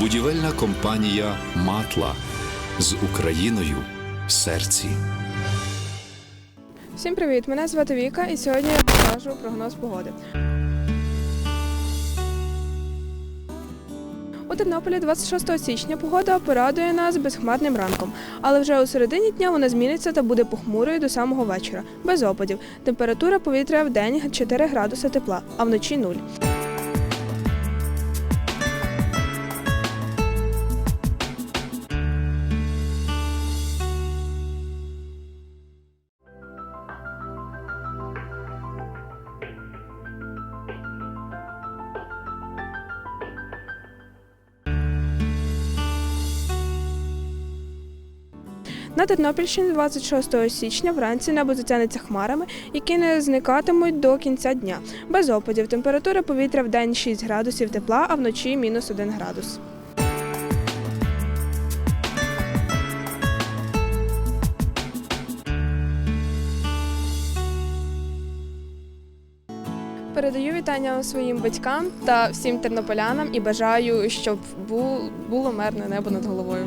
Будівельна компанія Матла з Україною в серці. Всім привіт! Мене звати Віка, і сьогодні я покажу прогноз погоди. У Тернополі 26 січня погода порадує нас безхмарним ранком, але вже у середині дня вона зміниться та буде похмурою до самого вечора, без опадів. Температура повітря в день 4 градуси тепла, а вночі 0. На Тернопільщині 26 січня вранці небо затягнеться хмарами, які не зникатимуть до кінця дня. Без опадів. Температура повітря в день 6 градусів тепла, а вночі мінус 1 градус. Передаю вітання своїм батькам та всім тернополянам і бажаю, щоб бу- було мирне небо над головою.